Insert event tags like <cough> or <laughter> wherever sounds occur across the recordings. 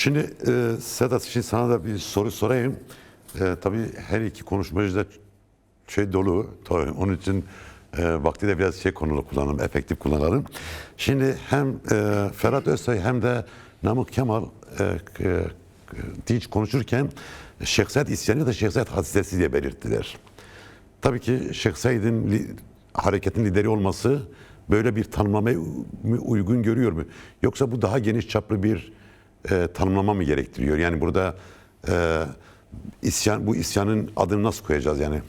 Şimdi e, Sedat şimdi sana da bir soru sorayım. E, tabii her iki konuşmacı da şey dolu. Tabii onun için e, vakti de biraz şey konulu kullanalım, efektif kullanalım. Şimdi hem e, Ferhat Özsoy hem de Namık Kemal e, e, Dinç konuşurken Şeyh Said isyanı da Şeyh Said hadisesi diye belirttiler. Tabii ki Şeyh Said'in li, hareketin lideri olması böyle bir tanımlamaya uygun görüyor mu? Yoksa bu daha geniş çaplı bir e, tanımlama mı gerektiriyor? Yani burada e, isyan bu isyanın adını nasıl koyacağız yani?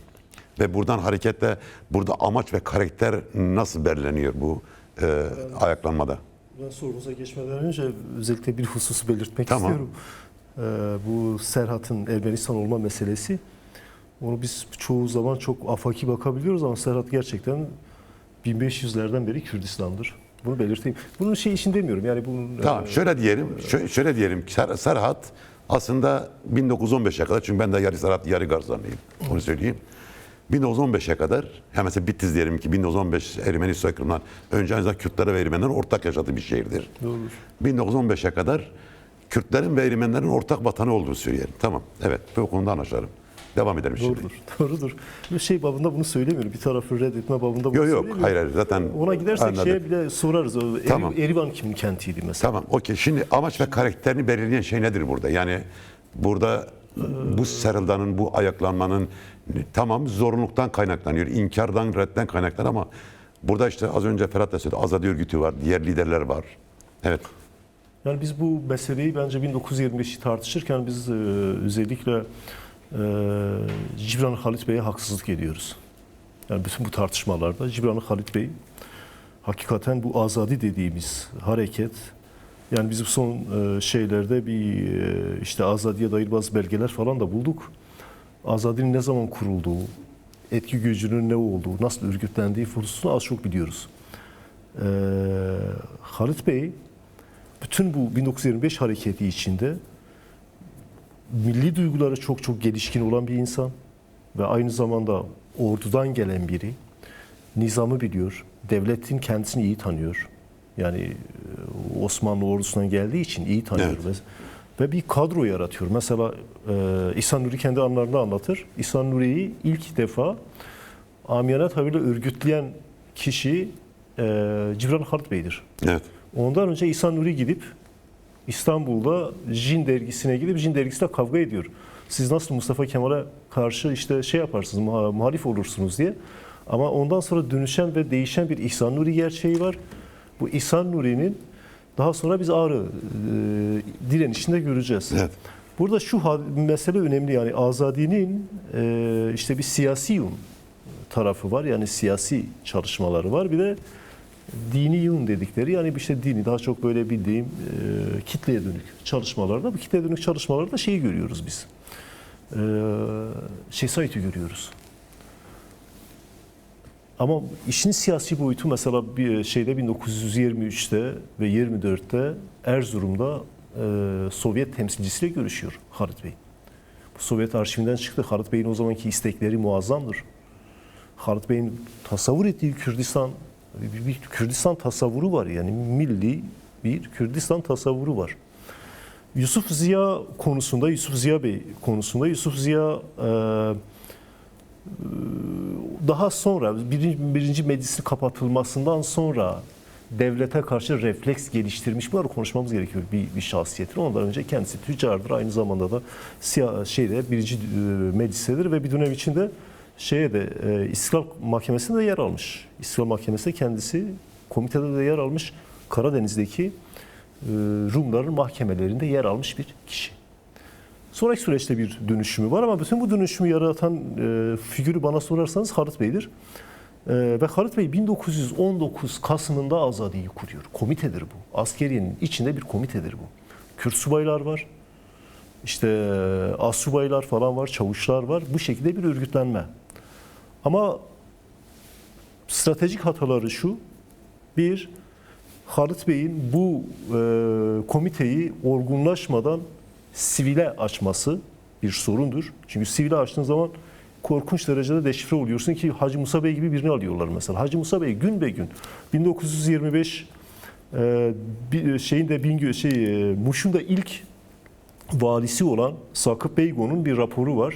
Ve buradan hareketle burada amaç ve karakter nasıl belirleniyor bu e, ayaklanmada? Ben sorunuza geçmeden önce özellikle bir hususu belirtmek Tamam. istiyorum. Ee, bu Serhat'ın Ermenistan olma meselesi. Onu biz çoğu zaman çok afaki bakabiliyoruz ama Serhat gerçekten 1500'lerden beri Kürdistan'dır. Bunu belirteyim. Bunun şey için demiyorum. Yani bunun Tamam şöyle diyelim, şöyle, şöyle diyelim. Ser, Serhat aslında 1915'e kadar çünkü ben de yarı Serhat yarı Garzanlıyım. Onu söyleyeyim. 1915'e kadar, ya mesela Bitlis diyelim ki 1915 Ermeni soykırımından önce zamanda Kürtlere ve Ermenilerin ortak yaşadığı bir şehirdir. Doğrudur. 1915'e kadar Kürtlerin ve Ermenilerin ortak vatanı olduğunu söyleyelim. Tamam, evet bu konuda anlaşalım. Devam edelim şimdi. Doğrudur. <laughs> Doğrudur. Bir şey babında bunu söylemiyorum. Bir tarafı reddetme babında bunu Yok yok, söylemiyorum. hayır hayır zaten Ona gidersek anladık. şeye bile sorarız. O Tamam. Erivan kimin kentiydi mesela? Tamam, okey. Şimdi amaç ve karakterini belirleyen şey nedir burada? Yani burada bu sarıldanın, bu ayaklanmanın tamam zorunluluktan kaynaklanıyor, inkardan, redden kaynaklanıyor ama burada işte az önce Ferhat da söyledi, Azadi örgütü var, diğer liderler var. Evet, Yani biz bu meseleyi bence 1925'i tartışırken biz e, özellikle Cibran Halit Bey'e haksızlık ediyoruz. Yani bütün bu tartışmalarda Cibran Halit Bey hakikaten bu azadi dediğimiz hareket yani bizim son e, şeylerde bir e, işte azadiye dair bazı belgeler falan da bulduk. Azadinin ne zaman kurulduğu, etki gücünün ne olduğu, nasıl örgütlendiği hususunu az çok biliyoruz. E, Halit Bey bütün bu 1925 hareketi içinde milli duyguları çok çok gelişkin olan bir insan ve aynı zamanda ordudan gelen biri. Nizamı biliyor, devletin kendisini iyi tanıyor. Yani e, Osmanlı ordusundan geldiği için iyi tanıyor. Evet. Ve, ve bir kadro yaratıyor. Mesela e, İhsan Nuri kendi anlarında anlatır. İhsan Nuri'yi ilk defa amiyane tabirle örgütleyen kişi e, Cibran Halit Bey'dir. evet. Ondan önce İhsan Nuri gidip İstanbul'da Jin dergisine gidip Jin dergisinde kavga ediyor. Siz nasıl Mustafa Kemal'e karşı işte şey yaparsınız, muha- muhalif olursunuz diye. Ama ondan sonra dönüşen ve değişen bir İhsan Nuri gerçeği var. Bu İhsan Nuri'nin daha sonra biz Ağrı e, direnişinde göreceğiz. Evet. Burada şu mesele önemli yani Azadi'nin e, işte bir siyasi tarafı var yani siyasi çalışmaları var bir de dini yön dedikleri yani işte dini daha çok böyle bildiğim e, kitleye dönük çalışmalarda bu kitleye dönük çalışmalarda şeyi görüyoruz biz. E, Said'i görüyoruz. Ama işin siyasi boyutu mesela bir şeyde 1923'te ve 24'te Erzurum'da e, Sovyet temsilcisiyle görüşüyor Halit Bey. Bu Sovyet arşivinden çıktı. Halit Bey'in o zamanki istekleri muazzamdır. Halit Bey'in tasavvur ettiği Kürdistan, bir, bir Kürdistan tasavvuru var yani milli bir Kürdistan tasavvuru var. Yusuf Ziya konusunda, Yusuf Ziya Bey konusunda, Yusuf Ziya e, daha sonra birinci, birinci meclisin kapatılmasından sonra devlete karşı refleks geliştirmiş. Bunları konuşmamız gerekiyor bir, bir şahsiyettir. Ondan önce kendisi tüccardır. Aynı zamanda da siyah, şeyde birinci e, meclistedir ve bir dönem içinde şeye de e, İstiklal Mahkemesi'nde de yer almış. İstiklal Mahkemesi'nde kendisi komitede de yer almış. Karadeniz'deki e, Rumların mahkemelerinde yer almış bir kişi. Sonraki süreçte bir dönüşümü var ama bütün bu dönüşümü yaratan e, figürü bana sorarsanız Halit Bey'dir. E, ve Halit Bey 1919 Kasım'ında Azadi'yi kuruyor. Komitedir bu. Askeriyenin içinde bir komitedir bu. Kürt subaylar var. İşte e, as subaylar falan var, çavuşlar var. Bu şekilde bir örgütlenme. Ama stratejik hataları şu. Bir, Halit Bey'in bu e, komiteyi olgunlaşmadan sivile açması bir sorundur. Çünkü sivile açtığın zaman korkunç derecede deşifre oluyorsun ki Hacı Musa Bey gibi birini alıyorlar mesela. Hacı Musa Bey gün be gün 1925 e, bir şeyin de Bingöl şey e, Muş'un da ilk valisi olan Sakıp Beygo'nun bir raporu var.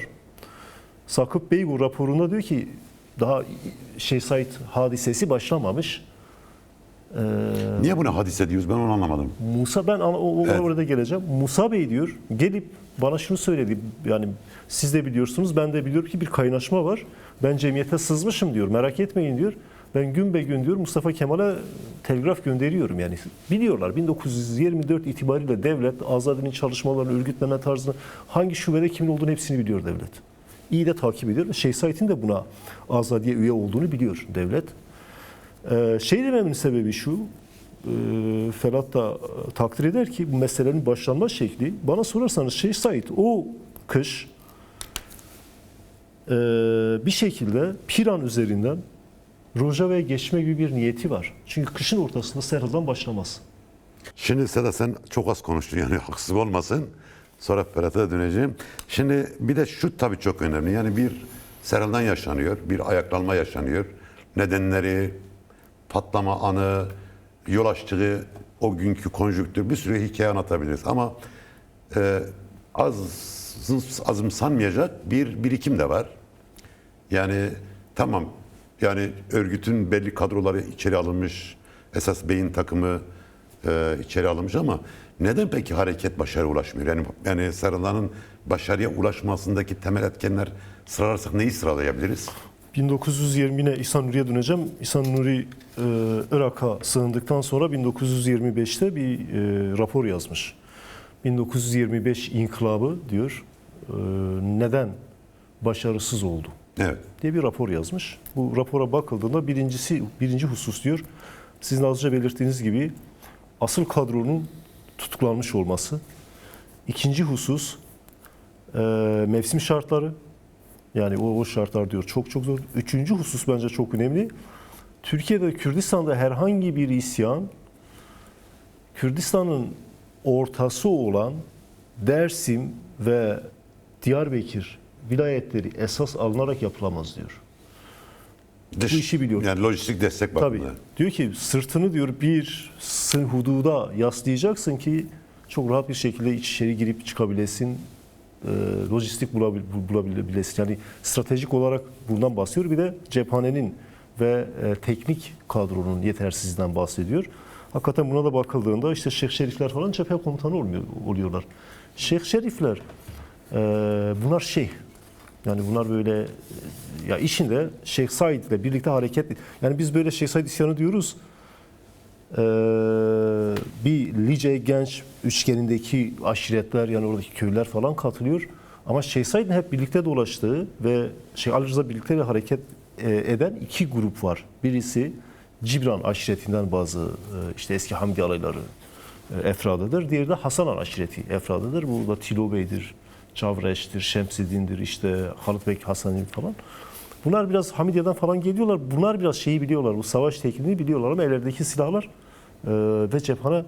Sakıp Beygo raporunda diyor ki daha Şeyh Said hadisesi başlamamış. Niye buna hadise diyoruz ben onu anlamadım. Musa ben o, Evet. orada geleceğim. Musa Bey diyor gelip bana şunu söyledi. Yani siz de biliyorsunuz ben de biliyorum ki bir kaynaşma var. Ben cemiyete sızmışım diyor. Merak etmeyin diyor. Ben gün be gün diyor Mustafa Kemal'e telgraf gönderiyorum yani. Biliyorlar 1924 itibariyle devlet Azadi'nin çalışmalarını, örgütleme tarzını hangi şubede kimin olduğunu hepsini biliyor devlet. İyi de takip ediyor. Şeyh Said'in de buna Azadiye üye olduğunu biliyor devlet. Ee, şey dememin sebebi şu, e, Ferhat da e, takdir eder ki bu meselenin başlanma şekli, bana sorarsanız Şeyh Said o kış e, bir şekilde Piran üzerinden Rojava'ya geçme gibi bir niyeti var. Çünkü kışın ortasında Serhal'dan başlamaz. Şimdi Sedat sen çok az konuştun yani haksız olmasın. Sonra Ferhat'a döneceğim. Şimdi bir de şu tabii çok önemli. Yani bir seraldan yaşanıyor, bir ayaklanma yaşanıyor. Nedenleri, patlama anı, yol açtığı o günkü konjüktür bir sürü hikaye anlatabiliriz. Ama e, az azımsanmayacak bir birikim de var. Yani tamam yani örgütün belli kadroları içeri alınmış, esas beyin takımı e, içeri alınmış ama neden peki hareket başarıya ulaşmıyor? Yani yani Sarılan'ın başarıya ulaşmasındaki temel etkenler sıralarsak neyi sıralayabiliriz? 1920'ne İhsan Nuri'ye döneceğim. İhsan Nuri e, Irak'a sığındıktan sonra 1925'te bir e, rapor yazmış. 1925 inkılabı diyor. E, neden başarısız oldu Evet. diye bir rapor yazmış. Bu rapora bakıldığında birincisi birinci husus diyor. Sizin az önce belirttiğiniz gibi asıl kadronun tutuklanmış olması. İkinci husus e, mevsim şartları. Yani o, o şartlar diyor çok çok zor. Üçüncü husus bence çok önemli. Türkiye'de Kürdistan'da herhangi bir isyan Kürdistan'ın ortası olan Dersim ve Diyarbakır vilayetleri esas alınarak yapılamaz diyor. Dış, Bu işi biliyor. Yani lojistik destek Tabii. bakımından. Diyor ki sırtını diyor bir sı- hududa yaslayacaksın ki çok rahat bir şekilde iç içeri girip çıkabilesin. e, lojistik bulabil, bul- bulabilesin. Yani stratejik olarak bundan bahsediyor. Bir de cephanenin ve e, teknik kadronun yetersizliğinden bahsediyor. Hakikaten buna da bakıldığında işte Şeyh Şerifler falan cephe komutanı olmuyor, oluyorlar. Şeyh Şerifler e, bunlar şeyh. Yani bunlar böyle ya işinde Şeyh Said ile birlikte hareket yani biz böyle Şeyh Said isyanı diyoruz. Ee, bir Lice genç üçgenindeki aşiretler yani oradaki köyler falan katılıyor. Ama Şeyh Said'in hep birlikte dolaştığı ve Şeyh Ali Rıza birlikte hareket e, eden iki grup var. Birisi Cibran aşiretinden bazı e, işte eski Hamdi alayları e, efradıdır. Diğeri de Hasan aşireti efradıdır. Bu da Tilo Bey'dir, Çavreş'tir, Şemsiddin'dir, işte Halit Bey Hasan'ın falan. Bunlar biraz Hamidiye'den falan geliyorlar. Bunlar biraz şeyi biliyorlar. Bu savaş tekniğini biliyorlar ama ellerindeki silahlar e, ve cephane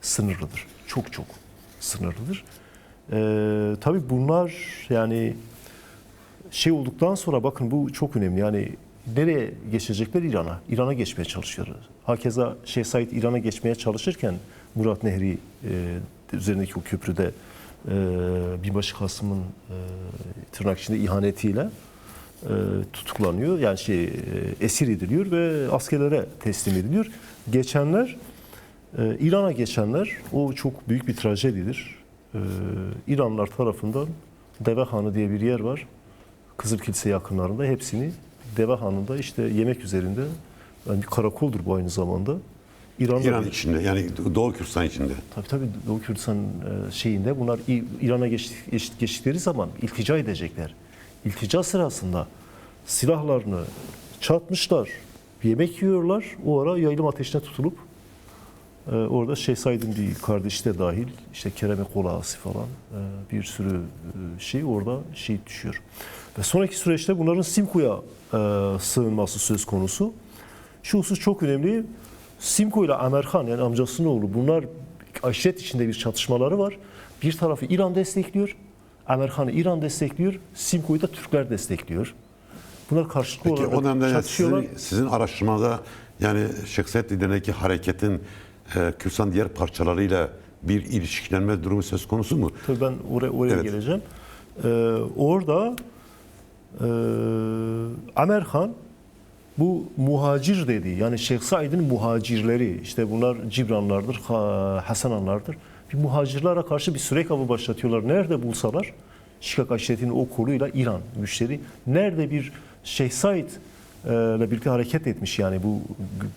sınırlıdır. Çok çok sınırlıdır. E, tabii bunlar yani şey olduktan sonra bakın bu çok önemli. Yani nereye geçecekler? İran'a. İran'a geçmeye çalışıyorlar. Hakeza Şeyh Said İran'a geçmeye çalışırken Murat Nehri e, üzerindeki o köprüde e, Binbaşı Kasım'ın tırnak içinde ihanetiyle e, tutuklanıyor. Yani şey e, esir ediliyor ve askerlere teslim ediliyor. Geçenler e, İran'a geçenler o çok büyük bir trajedidir. E, İranlılar tarafından Deve Hanı diye bir yer var. Kızıl Kilise yakınlarında hepsini Deve Hanı'nda işte yemek üzerinde yani bir karakoldur bu aynı zamanda. İran'da İran içinde yani Doğu Kürdistan içinde. Tabii tabii Doğu Kürdistan e, şeyinde bunlar İran'a geç, geç- geçtikleri zaman iltica edecekler. İltica sırasında silahlarını çatmışlar, yemek yiyorlar. O ara yaylım ateşine tutulup e, orada Şeyh Said'in bir kardeşi de dahil işte Kereme Kolası falan e, bir sürü şey orada şehit düşüyor. Ve sonraki süreçte bunların Simko'ya e, sığınması söz konusu. Şu husus çok önemli. Simko ile Amerhan yani amcasının oğlu bunlar aşiret içinde bir çatışmaları var. Bir tarafı İran destekliyor. Amerhan'ı İran destekliyor. Simko'yu da Türkler destekliyor. Bunlar karşılıklı Peki olarak o dönemde çatışıyorlar. sizin, sizin araştırmada yani Şehzet liderindeki hareketin e, Kürdistan diğer parçalarıyla bir ilişkilenme durumu söz konusu mu? Tabii ben oraya, oraya Evet. geleceğim. Ee, orada e, Amer Han bu muhacir dediği yani Şeyh Said'in muhacirleri işte bunlar Cibranlardır, Ha- Hasananlardır. Bir muhacirlere karşı bir sürek avı başlatıyorlar. Nerede bulsalar Şikak aşiretinin o koluyla İran müşteri nerede bir Şeyh Said e, ile birlikte hareket etmiş yani bu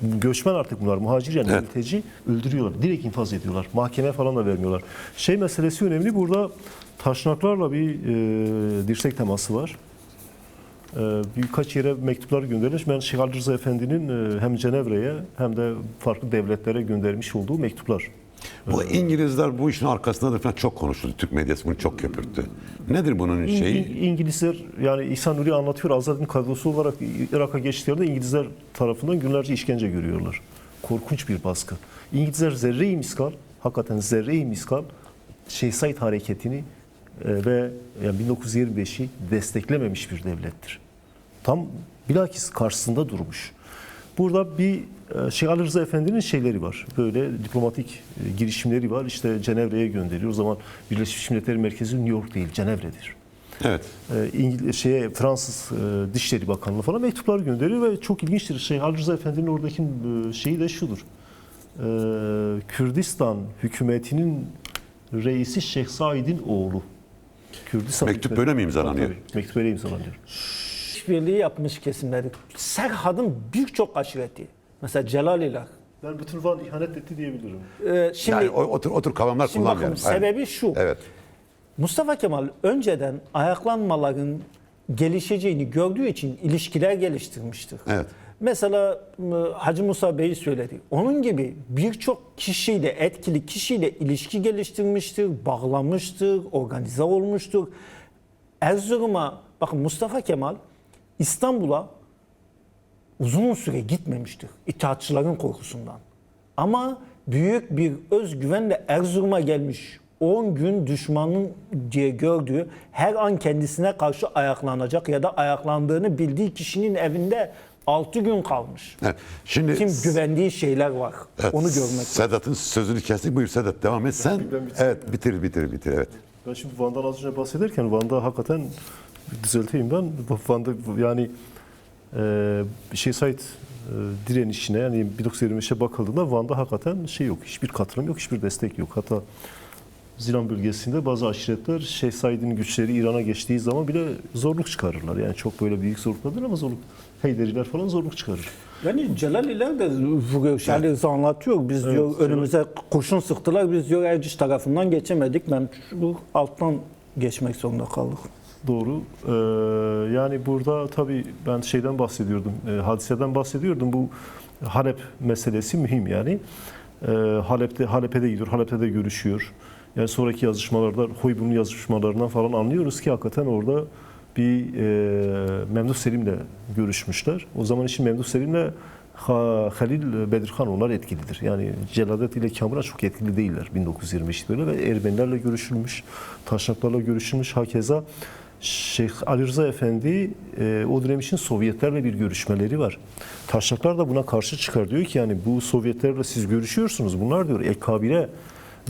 gö- göçmen artık bunlar muhacir yani Evet. mülteci öldürüyorlar. Direkt infaz ediyorlar. Mahkeme falan da vermiyorlar. Şey meselesi önemli. Burada taşnaklarla bir e, dirsek teması var. E, birkaç yere mektuplar gönderilmiş. Ben Şeyh Ali Rıza Efendi'nin e, hem Cenevre'ye hem de farklı devletlere göndermiş olduğu mektuplar. Bu İngilizler bu işin arkasında da falan çok konuşuldu. Türk medyası bunu çok köpürttü. Nedir bunun şeyi? İng- İngilizler yani İhsan Nuri anlatıyor Azad'ın kadrosu olarak Irak'a geçtiklerinde İngilizler tarafından günlerce işkence görüyorlar. Korkunç bir baskı. İngilizler zerre-i miskal, hakikaten zerre-i miskal Şeyh Said hareketini ve yani 1925'i desteklememiş bir devlettir. Tam bilakis karşısında durmuş. Burada bir Şeyh Ali Rıza Efendi'nin şeyleri var. Böyle diplomatik e, girişimleri var. İşte Cenevre'ye gönderiyor. O zaman Birleşmiş Milletler Merkezi New York değil, Cenevre'dir. Evet. E, İngiliz şeye Fransız Dışişleri Bakanlığı falan mektuplar gönderiyor ve çok ilginçtir. Şeyh Ali Rıza Efendi'nin oradaki şeyi de şudur. Kürdistan hükümetinin reisi Şeyh Said'in oğlu. Kürdistan Mektup böyle mi imzalanıyor? Tabii, mektup öyle imzalanıyor. işbirliği yapmış kesimleri. Serhad'ın birçok aşireti. Mesela Celaliler. Ben bütün Van ihanet etti diyebilirim. Ee, şimdi Yani o, otur, otur kavramlar şimdi bakın kullanmayalım. Aynen. sebebi şu. Evet. Mustafa Kemal önceden ayaklanmaların gelişeceğini gördüğü için ilişkiler geliştirmiştir. Evet. Mesela m, Hacı Musa Bey söyledi. Onun gibi birçok kişiyle, etkili kişiyle ilişki geliştirmiştir, bağlanmıştır, organize olmuştur. Erzurum'a, bakın Mustafa Kemal İstanbul'a uzun süre gitmemiştir itaatçıların korkusundan. Ama büyük bir özgüvenle Erzurum'a gelmiş 10 gün düşmanın diye gördüğü her an kendisine karşı ayaklanacak ya da ayaklandığını bildiği kişinin evinde 6 gün kalmış. evet. Şimdi Kim güvendiği şeyler var. Evet, Onu görmek. Sedat'ın sözünü kestik. Buyur Sedat devam et. Sen evet bitir bitir bitir evet. Ben şimdi Van'dan az önce bahsederken Van'da hakikaten düzelteyim ben. Van'da yani e, şey Said e, direnişine yani 1925'e bakıldığında Van'da hakikaten şey yok. Hiçbir katılım yok, hiçbir destek yok. Hatta Zilan bölgesinde bazı aşiretler Şeyh Said'in güçleri İran'a geçtiği zaman bile zorluk çıkarırlar. Yani çok böyle büyük zorluklar değil ama zorluk. Heyderiler falan zorluk çıkarır. Yani Celaliler de. Şerli Rıza anlatıyor. Biz diyor Celal- önümüze kurşun sıktılar. Biz diyor Erciş tarafından geçemedik. Ben şu alttan geçmek zorunda kaldık. Doğru. Ee, yani burada tabii ben şeyden bahsediyordum, e, hadiseden bahsediyordum. Bu Halep meselesi mühim yani. Ee, Halep'te Halep'e de gidiyor, Halep'te de görüşüyor. Yani sonraki yazışmalarda, Hoybun'un yazışmalarından falan anlıyoruz ki hakikaten orada bir e, Memduh Selim'le görüşmüşler. O zaman için Memduh Selim'le Ha- Halil Bedirhan onlar etkilidir. Yani Celadet ile Kamran çok etkili değiller 1925'te ve Ermenilerle görüşülmüş, Taşnaklarla görüşülmüş. Hakeza Şeyh Ali Rıza Efendi e, o dönem için Sovyetlerle bir görüşmeleri var. Taşnaklar da buna karşı çıkar. Diyor ki yani bu Sovyetlerle siz görüşüyorsunuz. Bunlar diyor ekabire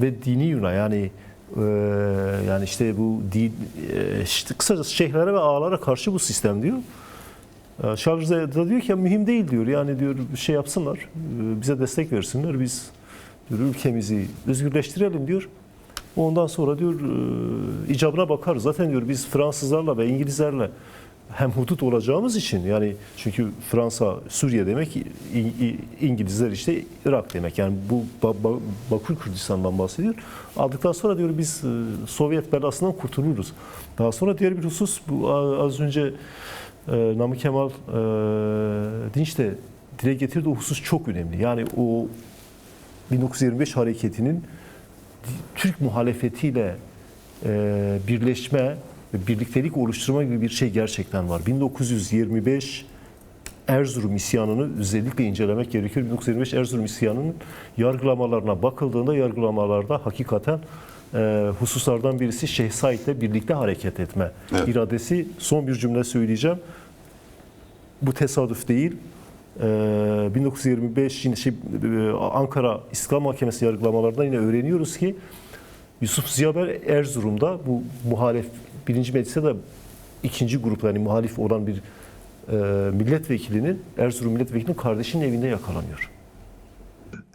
ve dini Yuna yani e, yani işte bu din, e, işte kısacası şeyhlere ve ağalara karşı bu sistem diyor. Ee, Charles da diyor ki mühim değil diyor. Yani diyor şey yapsınlar, e, bize destek versinler. Biz diyor, ülkemizi özgürleştirelim diyor. Ondan sonra diyor e, icabına bakarız. Zaten diyor biz Fransızlarla ve İngilizlerle hem hudut olacağımız için yani çünkü Fransa Suriye demek İngilizler işte Irak demek. Yani bu Ba- Ba- Bakü Kürdistan'dan bahsediyor. Aldıktan sonra diyor biz e, Sovyet belasından kurtuluruz. Daha sonra diğer bir husus bu az önce e, Namık Kemal e, Dinç de dile getirdiği o husus çok önemli. Yani o 1925 hareketinin Türk muhalefetiyle e, birleşme birliktelik oluşturma gibi bir şey gerçekten var. 1925 Erzurum isyanını özellikle incelemek gerekiyor. 1925 Erzurum isyanının yargılamalarına bakıldığında yargılamalarda hakikaten e, hususlardan birisi Şeyh Said'le birlikte hareket etme Evet. iradesi. Son bir cümle söyleyeceğim. Bu tesadüf değil. e, 1925 yine şey, e, Ankara İstiklal Mahkemesi yargılamalarında yine öğreniyoruz ki Yusuf Ziyaber Erzurum'da bu muhalif birinci mecliste de ikinci grup yani muhalif olan bir e, milletvekilinin Erzurum milletvekilinin kardeşinin evinde yakalanıyor.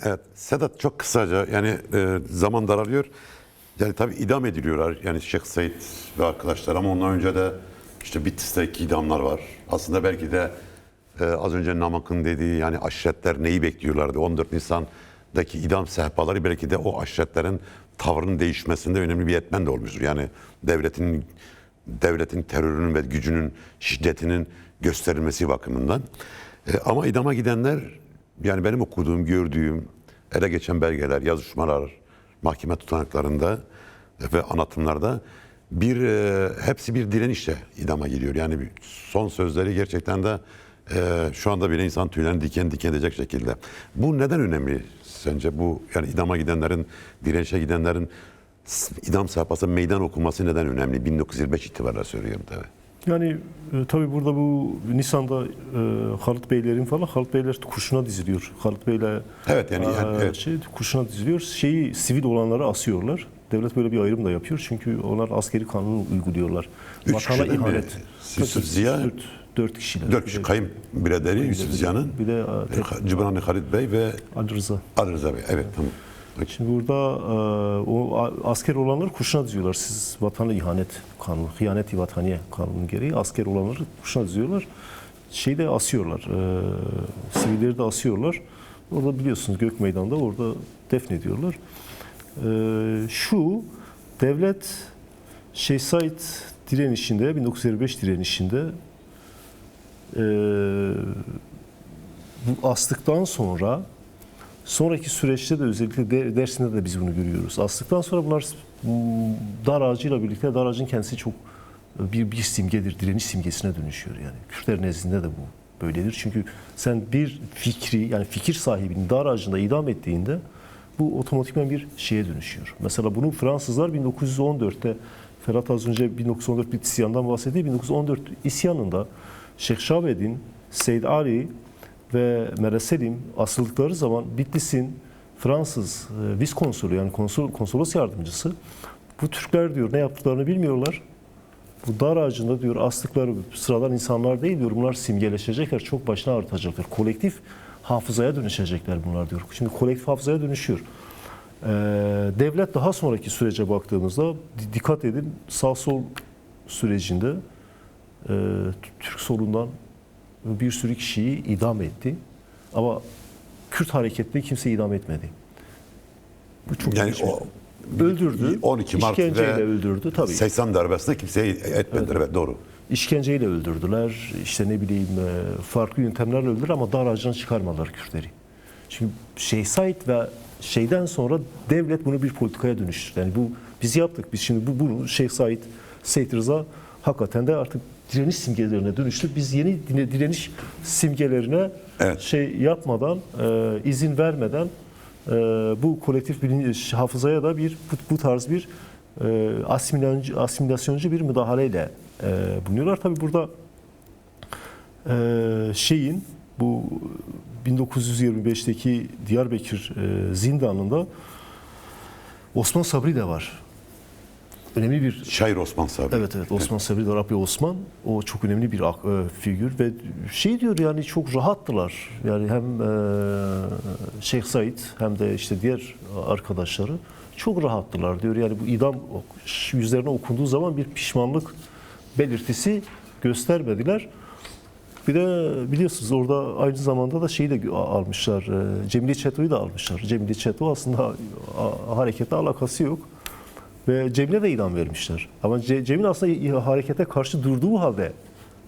Evet, Sedat çok kısaca yani e, zaman daralıyor. Yani tabii idam ediliyorlar yani Şeyh Said ve arkadaşlar ama ondan önce de işte Bitlis'teki idamlar var. Aslında belki de e, az önce Namak'ın dediği yani aşiretler neyi bekliyorlardı? 14 Nisan'daki idam sehpaları belki de o aşiretlerin tavrının değişmesinde önemli bir etmen de olmuştur. Yani devletin devletin terörünün ve gücünün şiddetinin gösterilmesi bakımından. E, ama idama gidenler yani benim okuduğum, gördüğüm, ele geçen belgeler, yazışmalar, mahkeme tutanaklarında ve anlatımlarda bir e, hepsi bir direnişle idama geliyor. Yani son sözleri gerçekten de e, şu anda bile insan tüylerini diken diken edecek şekilde. Bu neden önemli sence? Bu yani idama gidenlerin, direnişe gidenlerin idam sehpası meydan okuması neden önemli? 1925 itibariyle söylüyorum tabii. Yani e, tabii burada bu Nisan'da e, Halit Beylerin falan Halit Beyler kurşuna diziliyor. Halit Beyler Evet, yani- yani e, evet. şey, kurşuna diziliyor. Şeyi sivil olanları asıyorlar. Devlet böyle bir ayrım da yapıyor. Çünkü onlar askeri kanunu uyguluyorlar. Üç Vatana ihanet. Yusuf Ziya, dört, dört kişiler. Dört kişi kayınbiraderi Yusuf Ziya'nın, Bir de e, tek- Cibrani Halit Bey ve Ali Rıza. Ali Rıza Bey. Evet tamam. Şimdi burada e, o asker olanları kurşuna diziyorlar. Siz vatana ihanet kanunu, hıyaneti vataniye kanunu gereği asker olanları kurşuna diziyorlar. Şeyde asıyorlar, e, sivilleri de asıyorlar. Orada biliyorsunuz Gök Meydan'da orada defnediyorlar. E, şu devlet Şeyh Said direnişinde, 1955 direnişinde e, bu astıktan sonra Sonraki süreçte de özellikle de, Dersim'de de biz bunu görüyoruz. Astıktan sonra bunlar dar ağacıyla birlikte dar ağacın kendisi çok e, bir, bir simgedir, direniş simgesine dönüşüyor yani. Kürtler nezdinde de bu böyledir. Çünkü sen bir fikri yani fikir sahibini dar ağacında idam ettiğinde bu otomatikman bir şeye dönüşüyor. Mesela bunu Fransızlar 1914'te Ferhat az önce 1914 bir isyandan bahsetti. 1914 isyanında Şeyh Şaved'in Seyd Ali ve Mere Selim asıldıkları zaman Bitlis'in Fransız e, viskonsolu yani konsul, konsolos yardımcısı bu Türkler diyor ne yaptıklarını bilmiyorlar. Bu dar ağacında diyor astıkları sıradan insanlar değil diyor. Bunlar simgeleşecekler, çok başına artacaklar. Kolektif hafızaya dönüşecekler bunlar diyor. Şimdi kolektif hafızaya dönüşüyor. Ee, devlet daha sonraki sürece baktığımızda di- dikkat edin sağ sol sürecinde e, Türk solundan bir sürü kişiyi idam etti. Ama Kürt hareketini kimse idam etmedi. Bu çok Yani o bir- öldürdü. 12 Mart işkenceyle öldürdü tabii. 80 darbesinde kimseye etmediler. Evet. doğru. İşkenceyle öldürdüler. İşte ne bileyim e, farklı yöntemlerle öldürdüler ama dar ağacına çıkarmadılar Kürtleri. Çünkü Şeyh Said ve şeyden sonra devlet bunu bir politikaya dönüştürdü. Yani bu biz yaptık. Biz şimdi bu bunu Şeyh Said, Seyit Rıza hakikaten de artık direniş simgelerine dönüştü. Biz yeni direniş simgelerine Evet. şey yapmadan, e, izin vermeden e, bu kolektif bilinç hafızaya da bir bu, bu tarz bir e, asimilasyoncu, asimilasyoncu bir müdahaleyle e, bulunuyorlar. Tabii burada e, şeyin bu 1925'teki Diyarbakır e, zindanında Osman Sabri de var. Önemli bir Şair Osman Sabri. Evet evet Osman Sabri Darapi Osman o çok önemli bir e, figür ve şey diyor yani çok rahattılar. Yani hem e, Şeyh Said hem de işte diğer arkadaşları çok rahattılar diyor. Yani bu idam yüzlerine okunduğu zaman bir pişmanlık belirtisi göstermediler. Bir de biliyorsunuz orada aynı zamanda da şeyi de almışlar. e, Cemile Çeto'yu da almışlar. Cemile Çeto aslında harekete alakası yok. Ve Cemile de idam vermişler. Ama Ce- Cemil aslında harekete karşı durduğu halde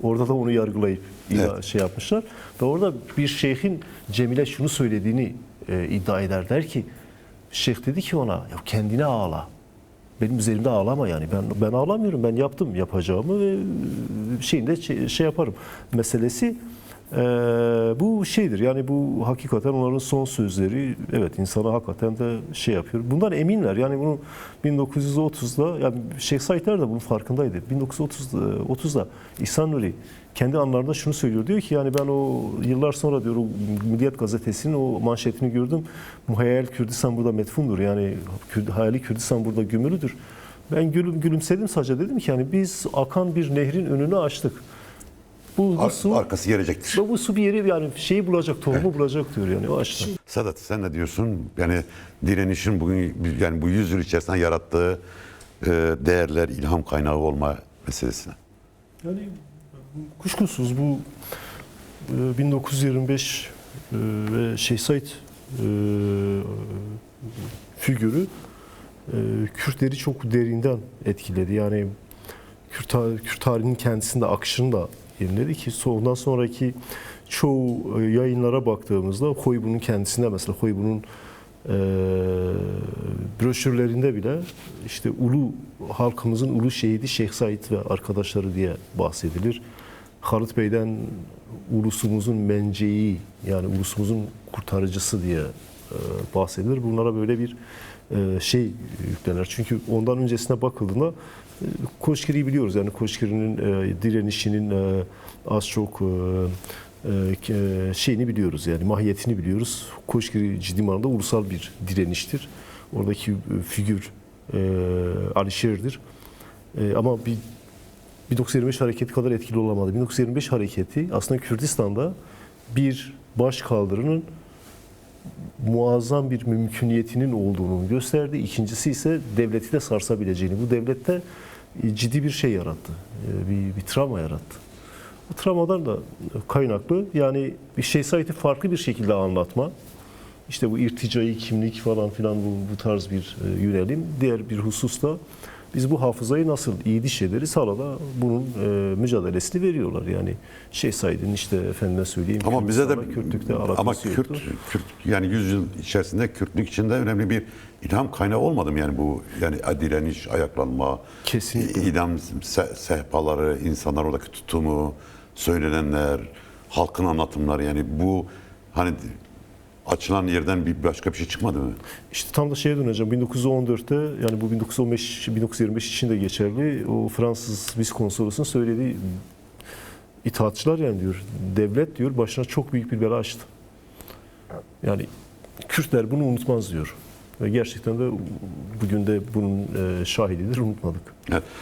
orada da onu yargılayıp Evet. şey yapmışlar. Ve orada bir şeyhin Cemile şunu söylediğini e, iddia eder. Der ki şeyh dedi ki ona ya kendine ağla. Benim üzerimde ağlama yani. Ben ben ağlamıyorum. Ben yaptım yapacağımı ve e, şeyinde şey, şey yaparım. Meselesi Ee, bu şeydir yani bu hakikaten onların son sözleri evet insana hakikaten de şey yapıyor. Bundan eminler yani bunu 1930'da yani Şeyh Saidler de bunun farkındaydı. 1930'da 30'da İhsan Nuri kendi anlarında şunu söylüyor. Diyor ki yani ben o yıllar sonra diyor o Milliyet gazetesinin o manşetini gördüm. Muhayyel Kürdistan burada metfundur. Yani hayali Kürdistan burada gömülüdür. Ben gülüm gülümsedim sadece dedim ki yani biz akan bir nehrin önünü açtık. Bu, bu Ar- su arkası gelecektir. bu, bu su bir yeri yani şeyi bulacak, tohumu bulacak diyor yani o açıdan. Sedat sen ne diyorsun? Yani direnişin bugün yani bu yüzyıl içerisinde yarattığı e, değerler ilham kaynağı olma meselesine. Yani kuşkusuz bu e, 1925 e, ve Şeyh Said e, figürü e, Kürtleri çok derinden etkiledi. Yani Kürt, Kürt tarihinin kendisinde akışını da yeniledi ki ondan sonraki çoğu e, yayınlara baktığımızda Hoybu'nun kendisinde mesela Hoybu'nun e, broşürlerinde bile işte ulu halkımızın ulu şehidi Şeyh Said ve arkadaşları diye bahsedilir. Halit Bey'den ulusumuzun menceği yani ulusumuzun kurtarıcısı diye e, bahsedilir. Bunlara böyle bir e, şey yüklenir. Çünkü ondan öncesine bakıldığında e, Koşkiri'yi biliyoruz. Yani Koşkiri'nin e, direnişinin e, az çok e, e, şeyini biliyoruz. Yani mahiyetini biliyoruz. Koşkiri ciddi manada ulusal bir direniştir. Oradaki e, figür e, Alişer'dir. E, ama bir 1925 hareketi kadar etkili olamadı. 1925 hareketi aslında Kürdistan'da bir baş kaldırının muazzam bir mümküniyetinin olduğunu gösterdi. İkincisi ise devleti de sarsabileceğini. Bu devlette e, ciddi bir şey yarattı. E, Bir, bir travma yarattı. Bu travmadan da kaynaklı yani bir şey Said'i farklı bir şekilde anlatma. İşte bu irticai kimlik falan filan bu, bu tarz bir e, yönelim. Diğer bir hususta biz bu hafızayı nasıl iyi diş ederiz? Hala da bunun e, mücadelesini veriyorlar. Yani şey Said'in işte efendime söyleyeyim. Ama bize de Kürtlükte ama Kürt, yoktu. Kürt yani yüzyıl içerisinde Kürtlük içinde önemli bir ilham kaynağı olmadı mı yani bu yani direniş, ayaklanma, Kesinlikle. idam se- sehpaları, insanlar oradaki tutumu, söylenenler, halkın anlatımları yani bu hani açılan yerden bir başka bir şey çıkmadı mı? İşte tam da şeye döneceğim. 1914'te yani bu 1915 1925 için de geçerli. O Fransız Viskonsolosun söylediği itaatçılar yani diyor devlet diyor başına çok büyük bir bela açtı. Yani Kürtler bunu unutmaz diyor. Ve gerçekten de bugün de bunun e, şahididir unutmadık. Evet.